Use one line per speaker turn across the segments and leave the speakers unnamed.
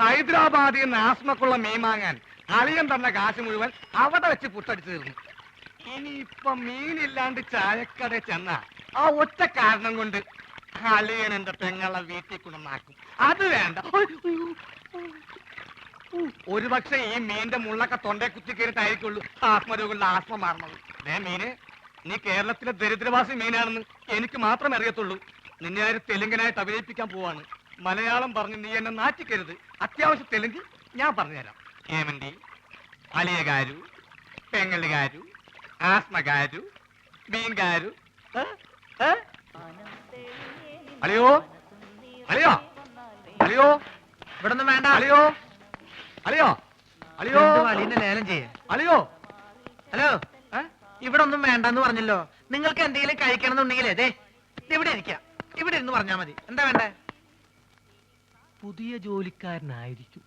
ഹൈദരാബാദിൽ നിന്ന് ആസ്മക്കുള്ള മീൻ വാങ്ങാൻ അളിയൻ തന്ന കാശ് മുഴുവൻ അവിടെ വെച്ച് പുട്ടടിച്ചു തീർന്നു. ഇനിയിപ്പൊ മീനില്ലാണ്ട് ചായക്കട ചെന്ന ആ ഒറ്റ കാരണം കൊണ്ട് അളിയൻ എന്റെ പെങ്ങളെ വീട്ടിൽ കൊണ്ടുവന്നാക്കും അത് വേണ്ട. ഒരു പക്ഷെ ഈ മീന്റെ മുള്ളൊക്കെ തൊണ്ടേ കുത്തി കയറിട്ടായിരിക്കുള്ളൂ ആത്മരോഗങ്ങളുടെ ആത്മ മാറണത് ദേ മീന് നീ കേരളത്തിലെ ദരിദ്രവാസി മീനാണെന്ന് എനിക്ക് മാത്രമേ അറിയത്തുള്ളൂ. നിന്നെ ആര് തെലുങ്കനായിട്ട് അഭിനയിപ്പിക്കാൻ പോവാണ്. മലയാളം പറഞ്ഞ് നീ എന്നെ നാറ്റിക്കരുത്. അത്യാവശ്യം തെലുങ്ക് ഞാൻ പറഞ്ഞുതരാം. ഹേമന്തി അലിയകാരു പെങ്ങലുകാരു ആസ്മകാരു മീൻകാരു? അളിയോ? അളിയോ? അളിയോ?
ഇവിടെ വേണ്ട.
അളിയോ? അളിയോ? അളിയോ?
അലീനെ ലേലം ചെയ്യേ?
അളിയോ?
ഹലോ? ഇവിടെ ഒന്നും വേണ്ടെന്ന് പറഞ്ഞല്ലോ. നിങ്ങൾക്ക് എന്തെങ്കിലും കഴിക്കണം എന്നുണ്ടെങ്കിൽ അതെ ഇവിടെ ഇരിക്കാം. ഇവിടെ ഇരുന്ന് പറഞ്ഞാ മതി. എന്താ വേണ്ടേ?
പുതിയ ജോലിക്കാരനായിരിക്കും.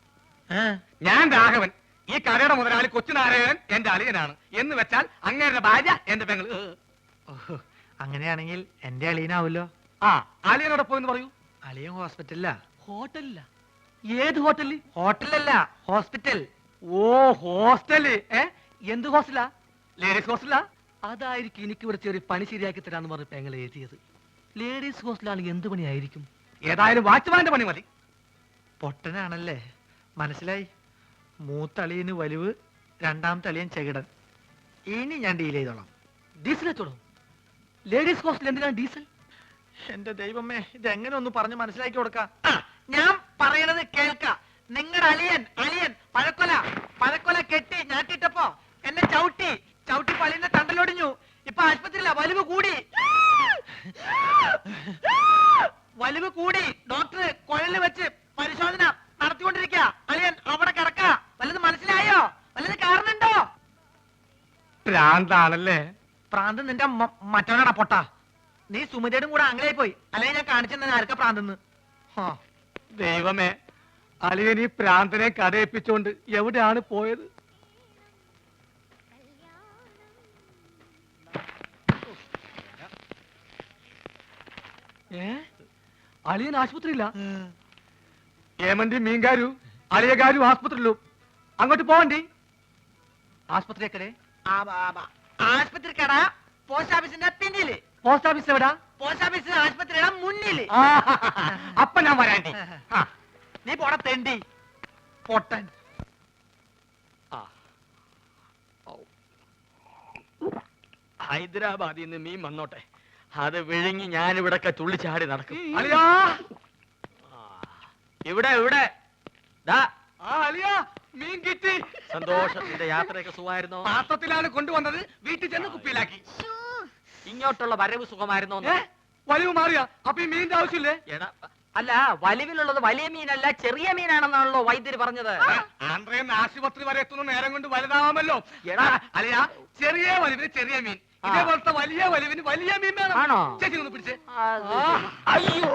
ആ,
ഞാൻ രാഘവൻ. ഈ കടയുടെ മുതലാളി കൊച്ചുനാരായണൻ എന്റെ അളിയനാണ്. എന്ന് വെച്ചാൽ അങ്ങേരുടെ ഭാര്യ എന്റെ
പെങ്ങൾ. അങ്ങനെയാണെങ്കിൽ എന്റെ അളിയനാവല്ലോ
ആ അളിയനോടെ പോയെന്ന് പറയൂ.
അളിയൻ ഹോസ്പിറ്റലിലാ?
ഹോട്ടലില്ല ഏത് ഹോട്ടലിൽ
ഹോട്ടലല്ല ഹോസ്പിറ്റൽ.
ഓ ഹോസ്റ്റൽ. ഏ എന്ത് ഹോസ്റ്റലാ? ലേഡീസ് ഹോസ്റ്റലാ അതായിരിക്കും എനിക്ക് ഇവിടെ ചെറിയ പണി ശരിയാക്കി തരാന്ന് പറഞ്ഞ് പെങ്ങൾ എഴുതിയത്. ലേഡീസ് ഹോസ്റ്റലാണെങ്കിൽ എന്ത് പണിയായിരിക്കും? ഏതായാലും വാച്ച്മാന്റെ പണി മതി.
പൊട്ടനാണല്ലേ? മനസ്സിലായി? മൂത്തളിയന് വലിവ് രണ്ടാമത്തെ അളിയൻ ചെകിടൻ. ഇനി ഞാൻ ഡീൽ ചെയ്തോളാം.
ഡീസൽ എത്തോളൂ ലേഡീസ് ഹോസ്റ്റൽ എന്തിനാണ് ഡീസൽ
എന്റെ ദൈവമേ ഇത് എങ്ങനെ ഒന്ന് പറഞ്ഞ് മനസ്സിലാക്കി കൊടുക്ക? ഞാൻ പറയണത് കേൾക്ക. നിങ്ങളുടെ അളിയൻ അളിയൻ പഴക്കൊല പഴക്കൊല കെട്ടി ഞാട്ടിട്ടപ്പോ എന്നെ ചവിട്ടി ചവിട്ടി പലിന്റെ തണ്ടലൊടിഞ്ഞു. ഇപ്പൊ ആശുപത്രിയിലാ വലിവ് കൂടി. വലിവ് കൂടി ഡോക്ടർ കുഴൽ വെച്ച് പരിശോധന നടത്തിക്കൊണ്ടിരിക്കുക. അളിയൻ അവിടെ കിടക്ക. വല്ലത് മനസ്സിലായോ? വല്ലത് കാരണുണ്ടോ
പ്രാന്താണല്ലേ?
പ്രാന്ത് നിന്റെ മറ്റവനാടാ പൊട്ട. നീ സുമിതയുടെയും കൂടെ അങ്ങനെ പോയി. അല്ലെങ്കിൽ ഞാൻ കാണിച്ചെന്നെ ആർക്ക പ്രാന്തെന്ന്?
ദൈവമേ. അളിയൻ ഈ പ്രാന്തനെ കഥയിപ്പിച്ചോണ്ട് എവിടെയാണ് പോയത്? ഏ? അളിയൻ ആശുപത്രിയില്ല ഏമന്തി മീൻകാരു അളിയകാരു ആസ്പത്രിയിലും. അങ്ങോട്ട് പോവണ്ടി. ആസ്പത്രിയൊക്കെ
ആസ്പത്രി കട പോസ്റ്റ് ഓഫീസിന്റെ പിന്നിൽ.
പോസ്റ്റ് ഓഫീസ് എവിടാ?
പോസ്റ്റ് ഓഫീസ് ആസ്പത്രിയുടെ
മുന്നിൽ. അപ്പൊ ഞാൻ വരാണ്ടി.
നീ പോട തെണ്ടി. പൊട്ടൻ.
ഹൈദരാബാദിൽ നിന്ന് മീൻ വന്നോട്ടെ. അത് വിഴുങ്ങി ഞാനിവിടൊക്കെ തുള്ളിച്ചാടി നടക്കും. ഇവിടെ ഇവിടെ. ദാ.
ആ മീൻ കിട്ടി.
സന്തോഷം. നിന്റെ യാത്രയൊക്കെ സുഖമായിരുന്നോ?
പാത്രത്തിലാണ് കൊണ്ടുവന്നത്. വീട്ടിൽ ചെന്ന് കുപ്പിയിലാക്കി.
ഇങ്ങോട്ടുള്ള വരവ് സുഖമായിരുന്നോ?
വലിവ് മാറിയ. അപ്പൊ ഈ മീനിന്റെ ആവശ്യമില്ലേ?
എടാ അല്ല വലിവിലുള്ളത് വലിയ മീനല്ല ചെറിയ മീനാണെന്നാണല്ലോ വൈദ്യര് പറഞ്ഞത്.
ആശുപത്രി വരെ എത്തുന്ന നേരം കൊണ്ട് വലുതാവാമല്ലോ.
എടാ.
അളിയാ ചെറിയ വലിവിന് ചെറിയ മീൻ. ഇതേപോലത്തെ വലിയ വലിവിന് വലിയ മീൻ വേണം.
ആണോ?
ചേച്ചി ഒന്ന് പിടിച്ചേ. അയ്യോ.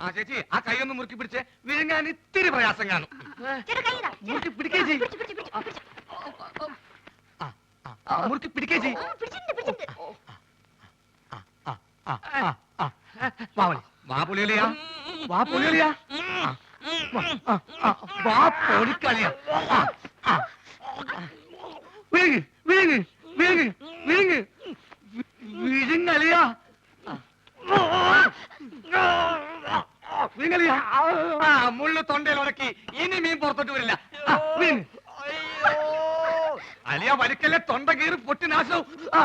ആ ചേച്ചി ആ കൈ ഒന്ന് മുറുക്കി പിടിച്ചേ വിഴുങ്ങാൻ ഇത്തിരി പ്രയാസം കാണും. മുറുക്കി പിടിക്കേ ചെയ് ആ, ആ, ആ, മുറുക്കി പിടിക്കേ ചെയ് ആ, ആ, ആ. വാ പുളിയലിയാ. വാ പുളിയലിയാ. വാ, പൊളിക്കളിയാ ആ. വിഴുങ്ങ് വിഴുങ്ങ് വിഴുങ്ങ്. വിഴുങ്ങ് നിങ്ങൾ വിഴുങ്ങലിയാ ആ മുള്ളു തൊണ്ടയിൽ ഉടക്കി ഇനി മീൻ പുറത്തോട്ട് വരില്ല. അലിയ വലിക്കല്ലേ തൊണ്ട കീറി പൊട്ടി നാശവും. ആ.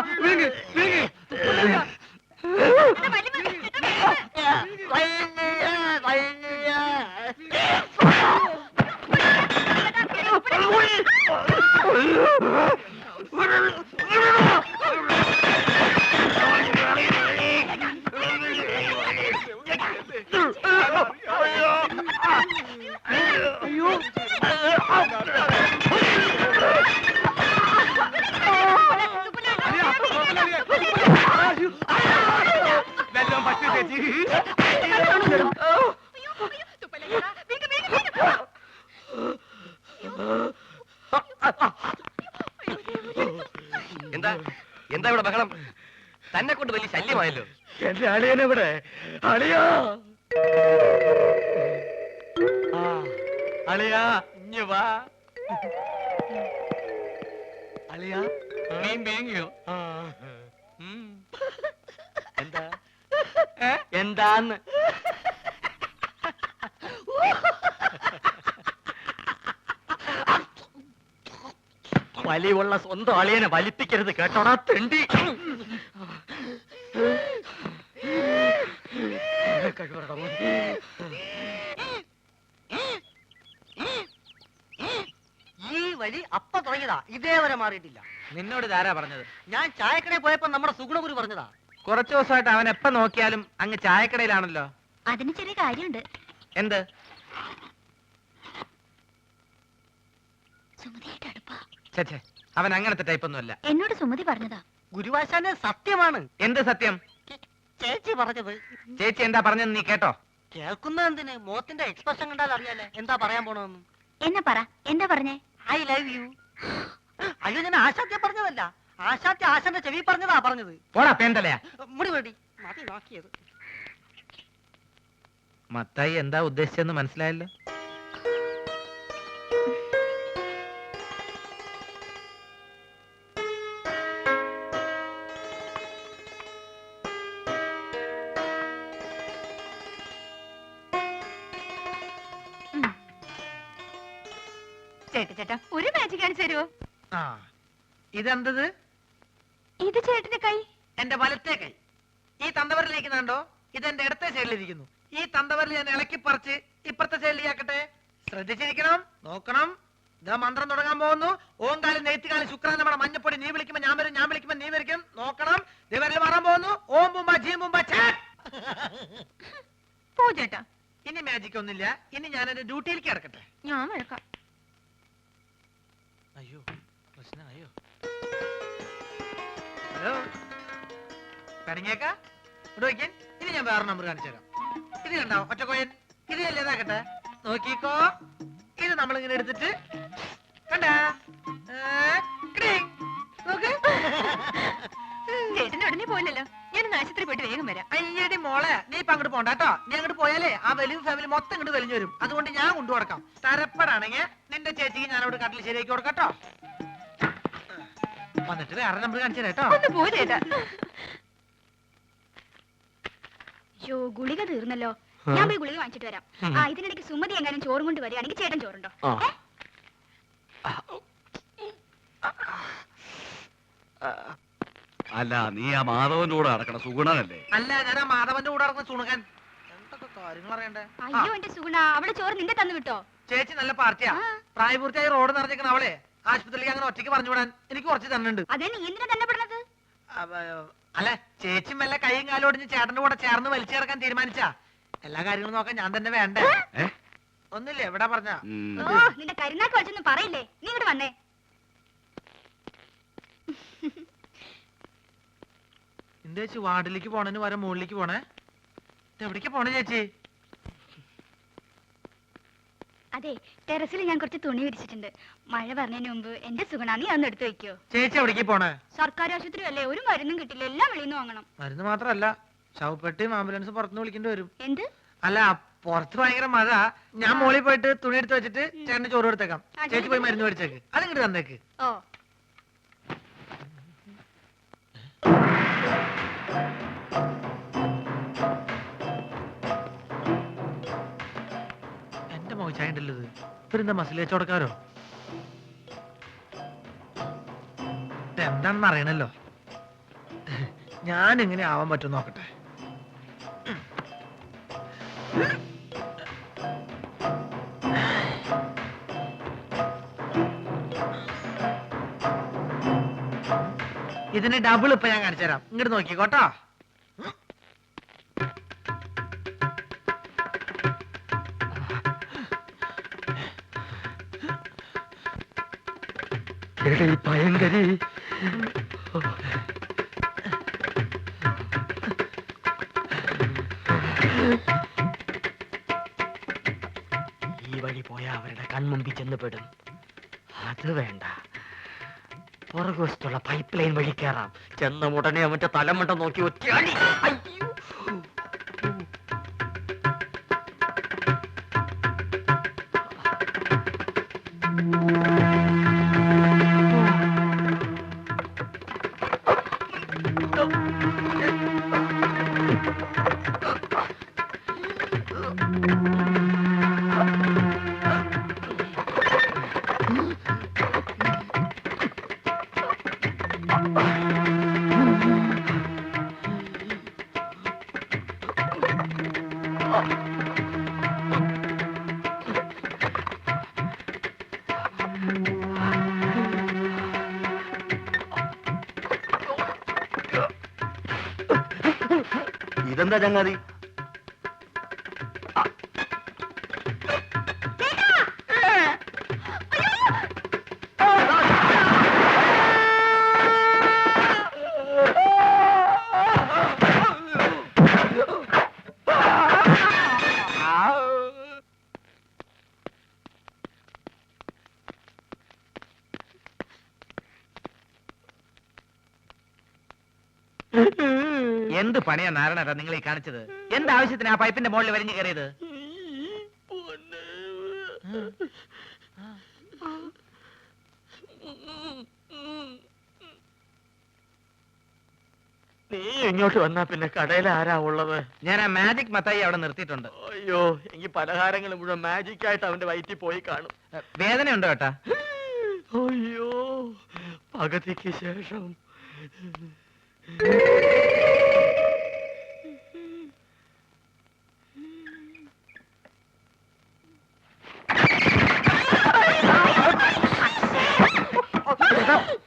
തന്നെ കൊണ്ട് വലിയ ശല്യമായല്ലോ.
എന്റെ അളിയനെവിടെ അളിയാ! ആ, അളിയാ ഇഞ്ഞ് വാ. അളിയാ മീൻ വീങ്ങിയോ?
എന്താ? എന്താന്ന്? വലിയുള്ള സ്വന്തം അളിയനെ വലിപ്പിക്കരുത് കേട്ടോടാ തെണ്ടി.
ഈ വഴി അപ്പ തുടങ്ങിയതാ. ഇതേവരെ മാറിയിട്ടില്ല.
നിന്നോട് ഇതാരാ പറഞ്ഞത്?
ഞാൻ ചായക്കടയിൽ പോയപ്പോ നമ്മുടെ സുഗുണഗുരു പറഞ്ഞതാ.
കുറച്ചു ദിവസമായിട്ട് അവൻ എപ്പ നോക്കിയാലും അങ്ങ് ചായക്കടയിലാണല്ലോ.
അതിന് ചെറിയ കാര്യമുണ്ട്.
എന്ത്?
സുമതിയായിട്ട് അടുപ്പാ.
ഛെ, ഛെ, അവൻ അങ്ങനത്തെ ടൈപ്പ് ഒന്നുമല്ല.
എന്നോട് സുമതി പറഞ്ഞതാ.
ഗുരുവാശാന്റെ സത്യമാണ്.
എന്ത് സത്യം?
ചേച്ചി പറഞ്ഞത്.
ചേച്ചി എന്താ പറഞ്ഞത് നീ കേട്ടോ.
കേൾക്കുന്ന എന്തിന്? മോത്തിന്റെ എക്സ്പ്രഷൻ കണ്ടാൽ അറിയാലേ. എന്താ പറയാൻ പോണെന്ന്
എന്നെ പറ? എന്താ പറഞ്ഞേ?
ഐ ലവ് യു അയ്യോ ഞാൻ ആശാത്യ പറഞ്ഞതല്ല. ആശാത്യ ആശാന്റെ ചെവി പറഞ്ഞതാ പറഞ്ഞത്.
പോടാ പേന്തലയാ.
മുടി വേണ്ടി മതി നോക്കിയത്.
മത്തായി എന്താ ഉദ്ദേശിച്ചെന്ന് മനസ്സിലായല്ലോ?
ആ. ഇതെന്തത്?
ഇത് ചേട്ടന്റെ കൈ.
എന്റെ വലത്തെ കൈ. ഈ തന്തവരിലേക്ക് കണ്ടോ? ഇത് എന്റെ ഇടത്തെ സൈഡിലിരിക്കുന്നു. ഈ തന്തവരിൽ ഞാൻ ഇളക്കി പറിച്ച് ഇപ്പുറത്തെ സൈഡിലേക്കാക്കട്ടെ ശ്രദ്ധിച്ചിരിക്കണം നോക്കണം. ഇതാ മന്ത്രം തുടങ്ങാൻ പോകുന്നു. ഓം നെയ്ത്തുകാലി നമ്മുടെ മഞ്ഞപ്പൊടി. നീ വിളിക്കുമ്പോ ഞാൻ വരും ഞാൻ വിളിക്കുമ്പോ നീ വരിക്കും. നോക്കണം. ദിവരിൽ മാറാൻ പോകുന്നു. ഓം ബുംബ ജീ ബുംബ
പോ ചേട്ടാ.
ഇനി മാജിക് ഒന്നുമില്ല. ഇനി ഞാൻ എന്റെ ഡ്യൂട്ടിയിലേക്ക് ഇറക്കട്ടെ
ഞാൻ വഴക്കാം.
അയ്യോ. ഹലോ. കണിങ്ങേക്ക ഇവിടെ വയ്ക്കാൻ ഇനി ഞാൻ വേറെ നമ്പർ കാണിച്ചു തരാം. ഇത് കണ്ടോ ഒറ്റ കോയൻ ഇത് അല്ലേ ഇതാക്കട്ടെ. നോക്കിക്കോ. ഇത് നമ്മൾ ഇങ്ങനെ എടുത്തിട്ട് കണ്ടാ?
ചേട്ടന്റെ ഉടനെ പോയില്ലല്ലോ. ഞാൻ ആശുപത്രി പോയിട്ട് വേഗം വരാം.
അയ്യടി മോളെ നീ ഇപ്പൊ അങ്ങോട്ട് പോണ്ട കേട്ടോ. നീ അങ്ങോട്ട് പോയാലേ ആ വലിയ ഫാമിലി മൊത്തം ഇങ്ങോട്ട് വലിഞ്ഞു വരും. അതുകൊണ്ട് ഞാൻ കൊണ്ടു കൊടുക്കാം തരപ്പെടാണെങ്കിൽ നിന്റെ ചേച്ചിക്ക് ഞാൻ അവിടെ കട്ടിൽ ശരിയാക്കി കൊടുക്കട്ടോ വന്നിട്ട് വേറെ നമ്പർ കാണിച്ചു കേട്ടോ.
ഒന്ന് പോയി ചേട്ടാ. യോ ഗുളിക തീർന്നല്ലോ. ഞാൻ പോയി ഗുളിക വാങ്ങിച്ചിട്ട് വരാം. ആ ഇതിനിടയ്ക്ക് സുമതി എങ്ങാനും ചോറും കൊണ്ട് വരികയാണെങ്കിൽ ചേട്ടൻ ചോറുണ്ടോ? ഏ?
അല്ല നീ ആ മാധവന്റെ കൂടെ നടക്കണ സുഗുണനല്ലേ?
അല്ല ഞാൻ ആ മാധവന്റെ കൂടെ നടക്കുന്ന സുണുകൻ എന്തൊക്കെ കാര്യങ്ങൾ അറിയണ്ടേ?
അയ്യോ എന്റെ സുഗുണ അവളെ ചോറ് നിന്റെ തന്നു വിട്ടോ?
ചേച്ചി നല്ല പാർട്ടിയാ.
ആ.
പ്രായപൂർത്തിയായി റോഡ് നിറഞ്ഞേക്കണ അവളെ. ആശുപത്രിയിലേക്ക് അങ്ങനെ ഒറ്റയ്ക്ക് പറഞ്ഞു വിടാൻ എനിക്ക് കുറച്ച് തന്നുണ്ട്.
അതേ നീ എന്തിനാ തന്നെ പെടുന്നത്
അല്ല ചേച്ചി മെല്ലെ കൈയും കാലും ഒടിഞ്ഞ് ചേട്ടന്റെ കൂടെ ചേർന്ന് വലിച്ചു ചേർക്കാൻ തീരുമാനിച്ചാ? എല്ലാ കാര്യങ്ങളും നോക്കാൻ ഞാൻ തന്നെ വേണ്ടേ? ഒന്നില്ലേ എവിടെ പറഞ്ഞ?
ഓ നിന്റെ കരുനാക്ക് വലിച്ചൊന്നും പറയില്ലേ? നീ ഇങ്ങോട്ട് വന്നേ.
എന്താ ചേച്ചി വാർഡിലേക്ക് പോണേന് വരെ മുകളിലേക്ക് പോണേ? ഇത് എവിടേക്ക് പോണേ ചേച്ചി?
അതെ ടെറസിൽ ഞാൻ കുറച്ച് തുണി വിരിച്ചിട്ടുണ്ട്. മഴ പറഞ്ഞതിന് മുമ്പ് എന്റെ സുഗുണ നീ അന്ന് എടുത്തു വെക്കോ.
ചേച്ചി എവിടേക്ക് പോണേ?
സർക്കാർ ആശുപത്രി അല്ലേ ഒരു മരുന്നും കിട്ടില്ല എല്ലാം വെളിയിൽ നിന്ന് വാങ്ങണം.
മരുന്ന് മാത്രല്ല ശവപ്പെട്ടിയും ആംബുലൻസ് പുറത്തുനിന്ന് വിളിക്കേണ്ടി വരും.
എന്ത്?
അല്ല പുറത്ത് ഭയങ്കര മഴ. ഞാൻ മോളിൽ പോയിട്ട് തുണി എടുത്ത് വെച്ചിട്ട് ചേട്ടന് ചോറ് കൊടുത്തേക്കാം. ചേച്ചി പോയി മരുന്ന് മേടിച്ചേക്ക്. അതിങ്ങോട്ട് തന്നേക്ക്.
ഓ.
മോശായിട്ടല്ലത് ഇവരെന്താ മസിൽ വെച്ചോടക്കാരോ എന്താണെന്ന് അറിയണല്ലോ. ഞാൻ എങ്ങനെ ആവാൻ പറ്റും നോക്കട്ടെ. ഇതിന് ഡബിൾ ഇപ്പൊ ഞാൻ കാണിച്ചു തരാം ഇങ്ങോട്ട് നോക്കിക്കോട്ടോ.
ഭയങ്കരി
ഈ വഴി പോയാ അവരുടെ കൺമുമ്പിൽ ചെന്നപ്പെടും അത് വേണ്ട.
പുറകുവശത്തുള്ള പൈപ്പ് ലൈൻ വഴി കയറാം ചെന്ന ഉടനെ അവന്റെ തലമണ്ട നോക്കി ഒറ്റയാടി. അയ്യോ
ഇതെന്താ ചങ്ങാതി
എന്ത് പണിയാ നാരായണ നിങ്ങൾ ഈ കാണിച്ചത്? എന്ത് ആവശ്യത്തിന് ആ പൈപ്പിന്റെ മുകളിൽ വരിഞ്ഞു കയറിയത്?
നീ ഇങ്ങോട്ട് വന്നാ പിന്നെ കടയിൽ ആരാ ഉള്ളത്?
ഞാൻ ആ മാജിക് മത്തായി അവിടെ നിർത്തിയിട്ടുണ്ട്.
അയ്യോ എനിക്ക് പലഹാരങ്ങൾ മുഴുവൻ മാജിക് ആയിട്ട് അവന്റെ വയറ്റിൽ പോയി കാണും.
വേദനയുണ്ടോ ഏട്ടാ?
അയ്യോ പകുതിക്ക് ശേഷം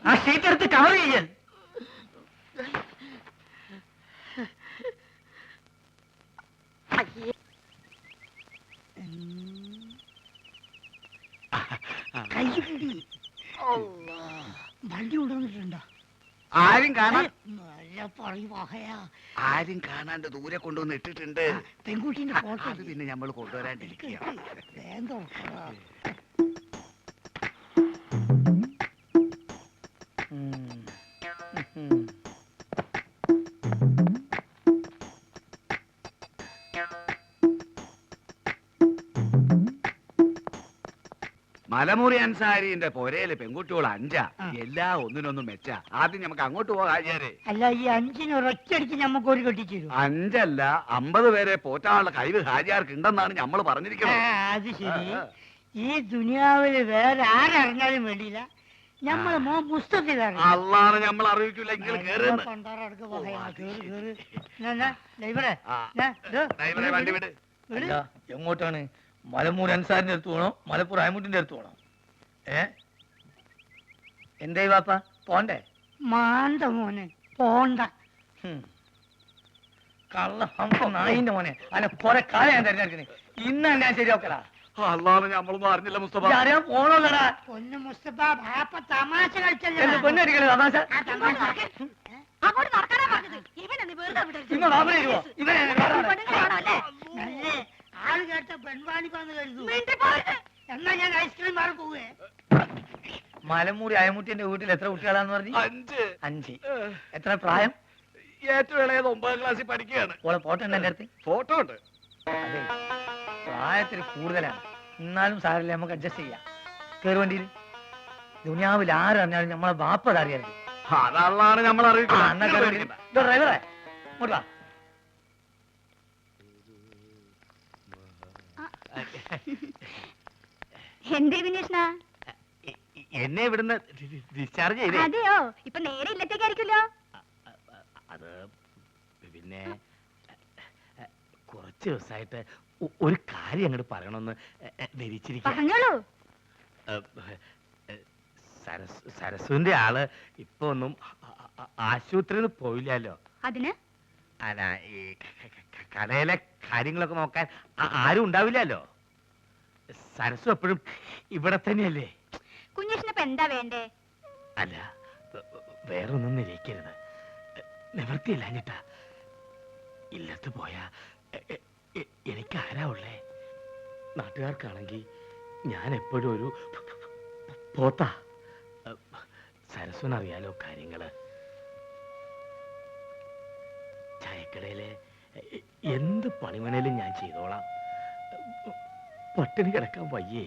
ആ ഷീറ്റ് എടുത്ത് കവർ ചെയ്യാൻ
വണ്ടി കൊണ്ടുവന്നിട്ടുണ്ടോ
ആരും കാണാൻ ആരും കാണാണ്ട് ദൂരെ കൊണ്ടുവന്ന് ഇട്ടിട്ടുണ്ട്.
പെൺകുട്ടിന്റെ ഫോട്ടോ
അത് പിന്നെ നമ്മൾ കൊണ്ടുവരാണ്ടിരിക്കുക
വേഗം
മലമുറി അൻസാരിന്റെ പൊരയിൽ പെൺകുട്ടികൾ അഞ്ചാ. എല്ലാ ഒന്നിനൊന്നും മെച്ച. ആദ്യം നമുക്ക് അങ്ങോട്ട് പോകാം ആചാരെ.
അല്ല ഈ അഞ്ചിന് ഒരൊറ്റയടിക്ക് നമുക്ക് ഒരു കെട്ടിച്ചു
അഞ്ചല്ല അമ്പത് പേരെ പോറ്റാനുള്ള കഴിവ് ഹാജിയാർക്ക് ഉണ്ടെന്നാണ് നമ്മൾ പറഞ്ഞിരിക്കുന്നത്.
അത് ശരി. ഈ ദുനിയാവിൽ വേറെ ആരറിഞ്ഞാലും വേണ്ടിയില്ല. ഞമ്മൾ മോ പുസ്തകത്തിൽ
അള്ളാണ് നമ്മൾ അറിയിക്കില്ല നിങ്ങൾ കേറുന്നു ആ. ഡ്രൈവറെ വണ്ടി വിട്.
എങ്ങോട്ടാണ്? മലമൂർ അൻസാരിന്റെ അടുത്ത് പോണോ മലപ്പൂർ അയമുട്ടിന്റെ അടുത്ത് പോണോ. ഏ? എന്തേ വാപ്പ? പോണ്ടേ?
മാന്ത മോനെ പോണ്ട.
കള്ള ഹംസ നായിന്റെ മോനെ. അല്ല കൊറേ കാലം ഞാൻ തെരഞ്ഞെടുക്കുന്നത് ഇന്ന് ഞാൻ ശരിയാക്കടാ
അള്ളാണ് നമ്മളൊന്നും അറിഞ്ഞില്ല മുസ്തഫ.
അറിയാൻ പോണോല്ലടാ
പൊന്നു മുസ്തഫ ബാപ്പ തമാശ കളിച്ചല്ലേ?
തമാശ?
ആ തമാശ
അങ്ങോട്ട് നടക്കാനാ പറഞ്ഞത്. ഇവനെന്ന് വെറുതെ
ഇവനെ
ആൾ കേട്ട പെൺവാണിപ്പാന്ന് കരുതു. എന്നാ ഞാൻ ഐസ്ക്രീം മാറി പോവേ.
മലമൂരി അയമുട്ടിന്റെ വീട്ടിൽ എത്ര കുട്ടികളാന്ന് പറഞ്ഞു?
അഞ്ച്.
അഞ്ച്. എത്ര പ്രായം?
ഏറ്റവും ഇളയത് ഒമ്പതാം ക്ലാസ്സിൽ പഠിക്കുകയാണ്.
ഓളെ ഫോട്ടോ ഉണ്ട് എന്റെ അടുത്ത്?
ഫോട്ടോ ഉണ്ട്.
അതെ. പ്രായത്തിൽ കൂടുതലാണ്. എന്നാലും സാരമില്ല നമുക്ക് അഡ്ജസ്റ്റ് ചെയ്യാം. കയറി വണ്ടിയിൽ. ദുനിയാവിൽ ആരറിഞ്ഞാലും നമ്മളെ ബാപ്പത് അറിയാറില്ല
അതാണ് നമ്മൾ. അറിയിക്കുന്നത്.
ഡ്രൈവറെ ഇങ്ങോട്ട് വാ.
എന്തേ വിനീഷ്ണ?
എന്നെ ഇവിടുന്ന് ഡിസ്ചാർജ് ചെയ്തേ.
അതെയോ? ഇപ്പൊ നേരെ ഇല്ലത്തേക്കായിരിക്കുമല്ലോ.
അത് പിന്നെ കുറച്ച് ദിവസമായിട്ട് ഒരു കാര്യം അങ്ങോട്ട് പറയണമെന്ന് ധരിച്ചിരിക്കുന്നു സരസുവിന്റെ ആൾ ഇപ്പൊ ഒന്നും ആ- ആ- ആശുപത്രിയിൽ നിന്ന് പോയില്ലല്ലോ.
അതിന്?
അല്ല ഈ കടയിലെ കാര്യങ്ങളൊക്കെ നോക്കാൻ ആരും ഉണ്ടാവില്ലല്ലോ. സരസു എപ്പോഴും ഇവിടെ തന്നെയല്ലേ?
കുഞ്ഞേഷിനിപ്പോ എന്താ വേണ്ടേ?
അല്ല വേറൊന്നും നിലയിക്കരുത് നിവർത്തിയില്ല ഞാ ഇല്ലത്ത് പോയാ എനിക്ക് ആരാ ഉള്ളേ? നാട്ടുകാർക്കാണെങ്കിൽ ഞാൻ എപ്പോഴും ഒരു പോത്താ.
സരസ്വനറിയാലോ കാര്യങ്ങൾ? ചായക്കടയിലെ എന്ത് പണിമനയിലും ഞാൻ ചെയ്തോളാം. പട്ടിണി കിടക്കാൻ വയ്യേ.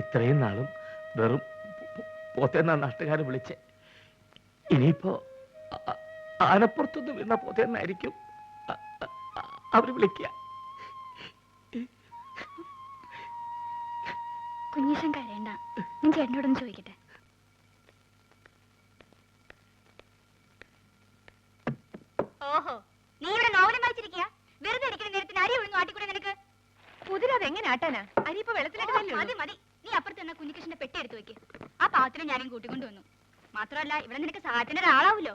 ഇത്രയും നാളും വെറും പോത്തേന്നാ നാട്ടുകാരെ വിളിച്ച്. ഇനിയിപ്പോ ആനപ്പുറത്തുനിന്ന് വീണ പോത്തേന്നായിരിക്കും അവർ വിളിക്കുക
കുഞ്ഞീഷൻ കരയണ്ട ഞാൻ ചേട്ടനോടൊന്ന് ചോദിക്കട്ടെ. ഓഹോ നീ ഇവിടെ നോവലും വായിച്ചിരിക്കുക
ആട്ടാനാ അരിയിപ്പോ വെള്ളത്തിലിട്ട്
മതി മതി. നീ അപ്പുറത്ത് കുഞ്ഞികൃഷ്ണന്റെ പെട്ടി എടുത്തു വെക്ക്. ആ പാവത്തിനെ ഞാനും കൂട്ടിക്കൊണ്ടു വന്നു. മാത്രമല്ല ഇവിടെ നിനക്ക് സഹായത്തിന് ഒരാളാവൂലോ?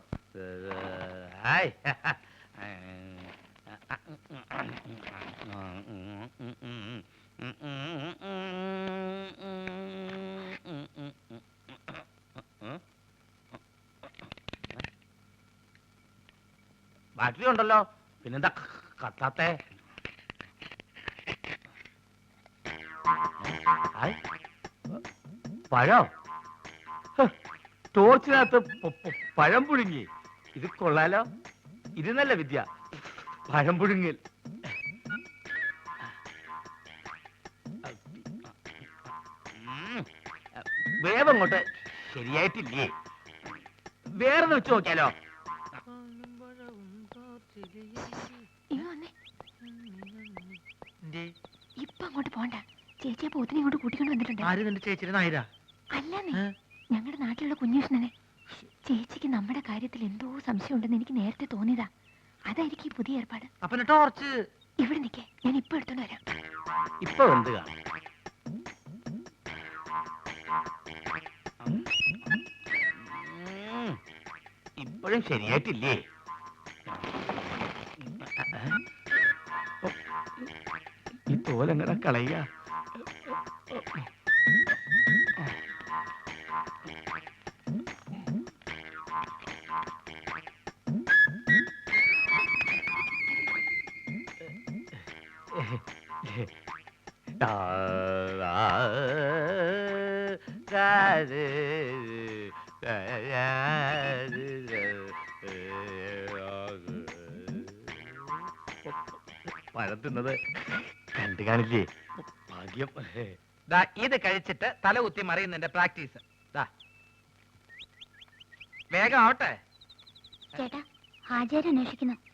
ബാറ്ററി ഉണ്ടല്ലോ. പിന്നെന്താ കത്താത്തെ? പഴം? ടോർച്ചിനകത്ത് പഴം പുഴുങ്ങി. ഇത് കൊള്ളാലോ. ഇത് നല്ല വിദ്യ. പഴം പുഴുങ്ങൽ. വേവങ്ങോട്ട് ശരിയായിട്ടില്ലേ? വേറെ വെച്ച് നോക്കിയാലോ
എന്തേ?
ഇപ്പൊ അങ്ങോട്ട് പോണ്ട ചേച്ചിയെ പോത്തിനെ ഇങ്ങോട്ട് കൂട്ടിക്കൊണ്ട് വന്നിട്ടുണ്ട്?
ആര് നിന്റെ ചേച്ചിയുടെ നായരാ?
അല്ലെന്നേ.
ഏ?
ഞങ്ങളുടെ നാട്ടിലുള്ള കുഞ്ഞേഷ്ണനെ ചേച്ചിക്ക് നമ്മുടെ കാര്യത്തിൽ എന്തോ സംശയം ഉണ്ടെന്ന് എനിക്ക് നേരത്തെ തോന്നിയതാ. അതായിരിക്കും ഈ പുതിയ ഏർപ്പാട്.
അപ്പനെ ടോർച്ച്.
ഇവിടെ നിൽക്കേ ഞാൻ ഇപ്പൊ എടുത്തോണ്ട് വരാം.
ഇപ്പൊ എന്ത് കാണും ഉം. ഇപ്പോഴും ശരിയായിട്ടില്ലേ? ഈ തോലെങ്ങനെ കളയ? പഴം തിന്നത് കണ്ടു കാണില്ലേ ഭാഗ്യം.
ദാ ഇത് കഴിച്ചിട്ട് തല കുത്തി മറിയുന്നതിന്റെ പ്രാക്ടീസ്. ദാ. വേഗം ആവട്ടെ.
ചേട്ടാ അന്വേഷിക്കുന്നു.